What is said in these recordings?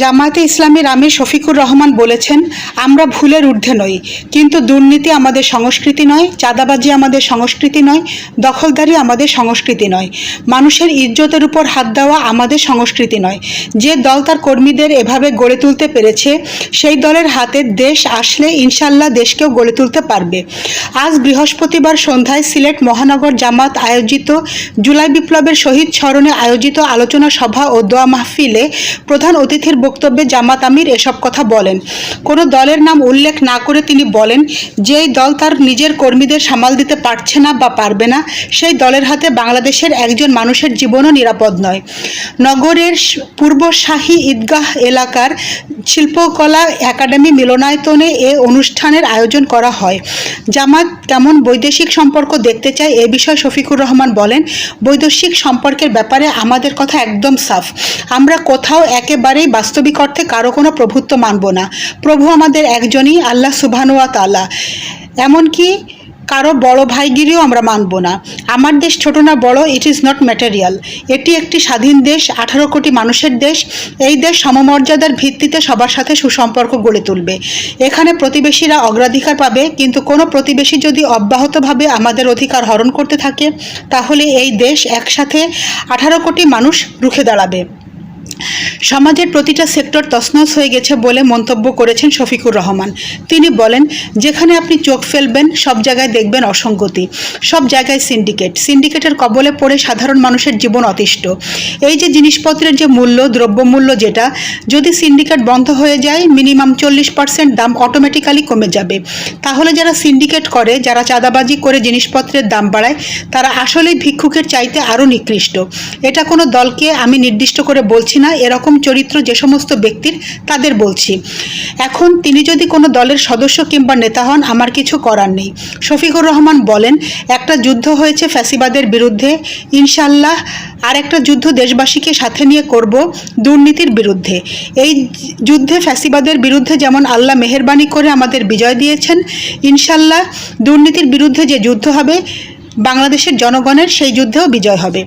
জামায়াতে ইসলামীর আমির শফিকুর রহমান বলেছেন, আমরা ভুলের ঊর্ধ্বে নই, কিন্তু দুর্নীতি আমাদের সংস্কৃতি নয়, চাঁদাবাজি আমাদের সংস্কৃতি নয়, দখলদারি আমাদের সংস্কৃতি নয়। মানুষের ইজ্জতের উপর হাত দেওয়া আমাদের সংস্কৃতি নয়। যে দল তার কর্মীদের এভাবে গড়ে তুলতে পেরেছে, সেই দলের হাতে দেশ আসলে ইনশাল্লাহ দেশকেও গড়ে তুলতে পারবে। আজ বৃহস্পতিবার সন্ধ্যায় সিলেট মহানগর জামাত আয়োজিত জুলাই বিপ্লবের শহীদ স্মরণে আয়োজিত আলোচনা সভা ও দোয়া মাহফিলে প্রধান অতিথির বক্তব্যে জামাত আমির এসব কথা বলেন। কোনো দলের নাম উল্লেখ না করে তিনি বলেন, যেই দল তার নিজের কর্মীদের সামাল দিতে পারছে না বা পারবে না, সেই দলের হাতে বাংলাদেশের একজন মানুষের জীবনও নিরাপদ নয়। নগরের পূর্ব শাহী ঈদগাহ এলাকার শিল্পকলা একাডেমি মিলনায়তনে এ অনুষ্ঠানের আয়োজন করা হয়। জামাত কেমন বৈদেশিক সম্পর্ক দেখতে চায় এ বিষয়ে শফিকুর রহমান বলেন, বৈদেশিক সম্পর্কের ব্যাপারে আমাদের কথা একদম সাফ। আমরা কোথাও একেবারেই বাস্তবিক অর্থে কারও কোনো প্রভুত্ব মানব না। প্রভু আমাদের একজনই, আল্লাহ সুবহানুয়া তালা এমনকি কারও বড় ভাইগিরিও আমরা মানব না। আমার দেশ ছোট না বড় ইট ইজ নট ম্যাটেরিয়াল এটি একটি স্বাধীন দেশ, আঠারো কোটি মানুষের দেশ। এই দেশ সমমর্যাদার ভিত্তিতে সবার সাথে সুসম্পর্ক গড়ে তুলবে। এখানে প্রতিবেশীরা অগ্রাধিকার পাবে, কিন্তু কোনো প্রতিবেশী যদি অব্যাহতভাবে আমাদের অধিকার হরণ করতে থাকে, তাহলে এই দেশ একসাথে আঠারো কোটি মানুষ রুখে দাঁড়াবে। সমাজের প্রতিটা সেক্টর তছনছ হয়ে গেছে বলে মন্তব্য করেছেন শফিকুর রহমান। তিনি বলেন, যেখানে আপনি চোখ ফেলবেন, সব জায়গায় দেখবেন অসঙ্গতি। সব জায়গায় সিন্ডিকেট সিন্ডিকেটের কবলে পড়ে সাধারণ মানুষের জীবন অতিষ্ঠ। এই যে জিনিসপত্রের যে মূল্য, দ্রব্যমূল্য যেটা, যদি সিন্ডিকেট বন্ধ হয়ে যায় মিনিমাম চল্লিশ পার্সেন্ট দাম অটোমেটিক্যালি কমে যাবে। তাহলে যারা সিন্ডিকেট করে, যারা চাঁদাবাজি করে জিনিসপত্রের দাম বাড়ায়, তারা আসলেই ভিক্ষুকের চাইতে আরও নিকৃষ্ট। এটা কোনো দলকে আমি নির্দিষ্ট করে বলছি না এরকম চরিত্র যে সমস্ত ব্যক্তির, তাদের বলছি। এখন তিনি যদি কোনো দলের সদস্য কিংবা নেতা হন, আমার কিছু করার নেই। শফিকুর রহমান বলেন, একটা যুদ্ধ হয়েছে ফ্যাসিবাদের বিরুদ্ধে ইনশাল্লাহ আর একটা যুদ্ধ দেশবাসীকে সাথে নিয়ে করব দুর্নীতির বিরুদ্ধে। এই যুদ্ধে ফ্যাসিবাদের বিরুদ্ধে যেমন আল্লাহ মেহেরবানি করে আমাদের বিজয় দিয়েছেন ইনশাল্লাহ দুর্নীতির বিরুদ্ধে যে যুদ্ধ হবে, বাংলাদেশের জনগণের সেই যুদ্ধেও বিজয় হবে।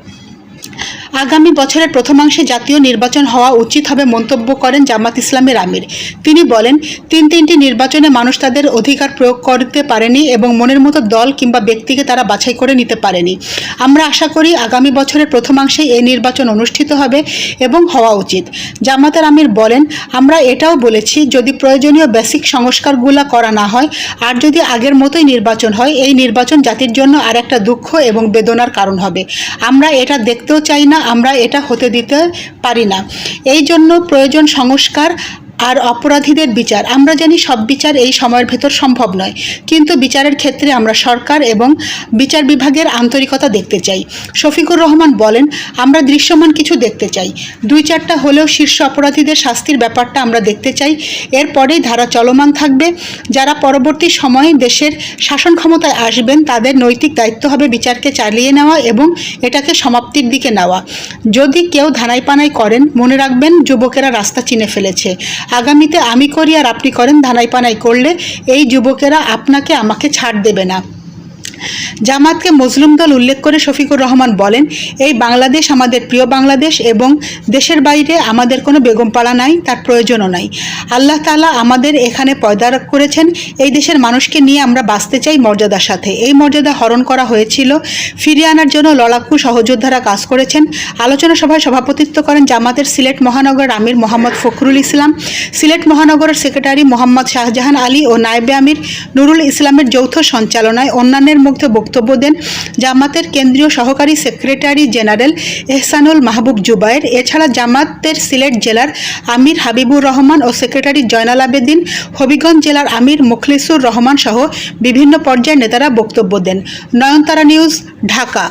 আগামী বছরের প্রথমাংশে জাতীয় নির্বাচন হওয়া উচিত হবে মন্তব্য করেন জামাত ইসলামের আমির। তিনি বলেন, তিন তিনটি নির্বাচনে মানুষ তাদের অধিকার প্রয়োগ করতে পারেনি এবং মনের মতো দল কিংবা ব্যক্তিকে তারা বাছাই করে নিতে পারেনি। আমরা আশা করি আগামী বছরের প্রথমাংশেই এই নির্বাচন অনুষ্ঠিত হবে এবং হওয়া উচিত। জামাতের আমির বলেন, আমরা এটাও বলেছি, যদি প্রয়োজনীয় বেসিক সংস্কারগুলো করা না হয়, আর যদি আগের মতোই নির্বাচন হয়, এই নির্বাচন জাতির জন্য আর একটা দুঃখ এবং বেদনার কারণ হবে। আমরা এটা দেখতেও চাই না আমরা এটা হতে দিতে পারি না। এই জন্য প্রয়োজন সংস্কার আর অপরাধীদের বিচার। আমরা জানি সব বিচার এই সময়ের ভেতর সম্ভব নয়। কিন্তু বিচারের ক্ষেত্রে আমরা সরকার এবং বিচার বিভাগের আন্তরিকতা দেখতে চাই। শফিকুর রহমান বলেন, আমরা দৃশ্যমান কিছু দেখতে চাই। দুই চারটা হলেও শীর্ষ অপরাধীদের শাস্তির ব্যাপারটা আমরা দেখতে চাই। এরপরেই ধারা চলমান থাকবে। যারা পরবর্তী সময়ে দেশের শাসন ক্ষমতায় আসবেন, তাদের নৈতিক দায়িত্ব হবে বিচারকে চালিয়ে নেওয়া এবং এটাকে সমাপ্তির দিকে নেওয়া। যদি কেউ ধানাই পানাই করেন, মনে রাখবেন, যুবকেরা রাস্তা চিনে ফেলেছে। আগামীতে আমি করি আর আপনি করেন, ধানাই পানাই করলে এই যুবকেরা আপনাকে, আমাকে ছাড় দেবে না। জামাতকে মজলুম দল উল্লেখ করে শফিকুর রহমান বলেন, এই বাংলাদেশ আমাদের প্রিয় বাংলাদেশ এবং দেশের বাইরে আমাদের কোনো বেগমপাড়া নাই, তার প্রয়োজনও নাই। আল্লাহ তাআলা আমাদের এখানে পয়দা করেছেন, এই দেশের মানুষকে নিয়ে আমরা বাঁচতে চাই মর্যাদার সাথে। এই মর্যাদা হরণ করা হয়েছিল, ফিরিয়ে আনার জন্য লড়াকু সহযোদ্ধারা কাজ করেছেন। আলোচনা সভায় সভাপতিত্ব করেন জামাতের সিলেট মহানগর আমির মোহাম্মদ ফখরুল ইসলাম, সিলেট মহানগরের সেক্রেটারি মোহাম্মদ শাহজাহান আলী ও নায়েবে আমির, নুরুল ইসলামের যৌথ সঞ্চালনায় অন্যান্যের মধ্যে বক্তব্য দেন জামাতের কেন্দ্রীয় সহকারী সেক্রেটারি জেনারেল এহসানুল মাহবুব জুবায়ের। এছাড়া জামাতের সিলেট জেলার আমির হাবিবুর রহমান ও সেক্রেটারি জয়নাল আবেদিন, হবিগঞ্জ জেলার আমির মুখলিসুর রহমান সহ বিভিন্ন পর্যায়ের নেতারা বক্তব্য দেন। নয়নতারা নিউজ, ঢাকা।